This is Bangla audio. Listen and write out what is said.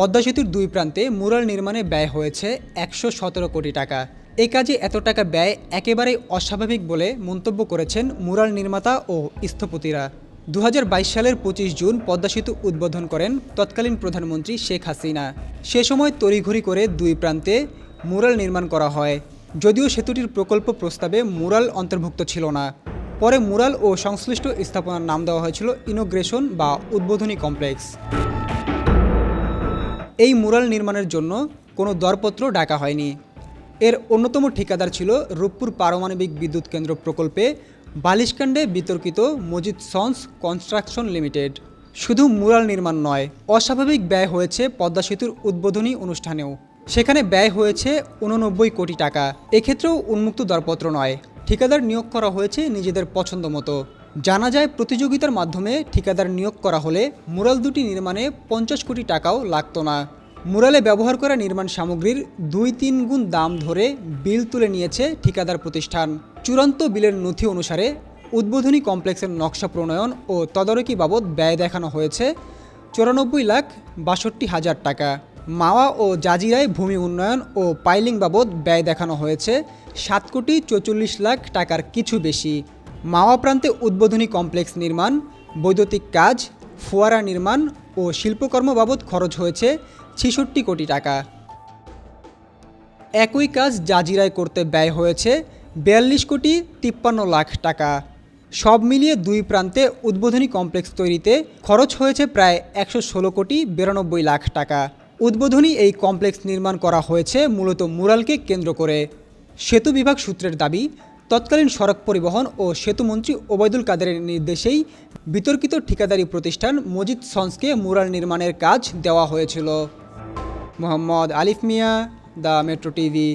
পদ্মা সেতুর দুই প্রান্তে মুরাল নির্মাণে ব্যয় হয়েছে একশো সতেরো কোটি টাকা। এই কাজে এত টাকা ব্যয় একেবারেই অস্বাভাবিক বলে মন্তব্য করেছেন মুরাল নির্মাতা ও স্থপতিরা। দু হাজার বাইশ সালের পঁচিশ জুন পদ্মা সেতু উদ্বোধন করেন তৎকালীন প্রধানমন্ত্রী শেখ হাসিনা। সে সময় তড়িঘড়ি করে দুই প্রান্তে মুরাল নির্মাণ করা হয়। যদিও সেতুটির প্রকল্প প্রস্তাবে মুরাল অন্তর্ভুক্ত ছিল না। পরে মুরাল ও সংশ্লিষ্ট স্থাপনার নাম দেওয়া হয়েছিল ইনোগ্রেশন বা উদ্বোধনী কমপ্লেক্স। এই মুরাল নির্মাণের জন্য কোনো দরপত্র ডাকা হয়নি। এর অন্যতম ঠিকাদার ছিল রূপপুর পারমাণবিক বিদ্যুৎ কেন্দ্র প্রকল্পে বালিশকাণ্ডে বিতর্কিত মজিদ সন্স কনস্ট্রাকশন লিমিটেড। শুধু মুরাল নির্মাণ নয়, অস্বাভাবিক ব্যয় হয়েছে পদ্মা সেতুর উদ্বোধনী অনুষ্ঠানেও। সেখানে ব্যয় হয়েছে উননব্বই কোটি টাকা। এক্ষেত্রেও উন্মুক্ত দরপত্র নয়। ঠিকাদার নিয়োগ করা হয়েছে নিজেদের পছন্দ মতো। জানা যায় প্রতিযোগিতার মাধ্যমে ঠিকাদার নিয়োগ করা হলে মুরাল দুটি নির্মাণে পঞ্চাশ কোটি টাকাও লাগতো না। মুরালে ব্যবহার করা নির্মাণ সামগ্রীর দুই তিন গুণ দাম ধরে বিল তুলে নিয়েছে ঠিকাদার প্রতিষ্ঠান। চূড়ান্ত বিলের নথি অনুসারে উদ্বোধনী কমপ্লেক্সের নকশা প্রণয়ন ও তদারকি বাবদ ব্যয় দেখানো হয়েছে চুরানব্বই লাখ বাষট্টি হাজার টাকা। মাওয়া ও জাজিরায় ভূমি উন্নয়ন ও পাইলিং বাবদ ব্যয় দেখানো হয়েছে সাত কোটি চৌচল্লিশ লাখ টাকার কিছু বেশি। মাওয়া প্রান্তে উদ্বোধনী কমপ্লেক্স নির্মাণ, বৈদ্যুতিক কাজ, ফোয়ারা নির্মাণ ও শিল্পকর্ম বাবদ খরচ হয়েছে ছেষট্টি কোটি টাকা। একই কাজ জাজিরায় করতে ব্যয় হয়েছে বিয়াল্লিশ কোটি তিপ্পান্ন লাখ টাকা। সব মিলিয়ে দুই প্রান্তে উদ্বোধনী কমপ্লেক্স তৈরিতে খরচ হয়েছে প্রায় একশো ষোলো কোটি বিরানব্বই লাখ টাকা। উদ্বোধনী এই কমপ্লেক্স নির্মাণ করা হয়েছে মূলত মুরালকে কেন্দ্র করে। সেতু বিভাগ সূত্রের দাবি তৎকালীন সড়ক পরিবহন ও সেতুমন্ত্রী ওবায়দুল কাদেরের নির্দেশেই বিতর্কিত ঠিকাদারি প্রতিষ্ঠান মজিদ সন্সকে মুরাল নির্মাণের কাজ দেওয়া হয়েছিল। মোহাম্মদ আলিফ মিয়া, দ্য মেট্রো টিভি।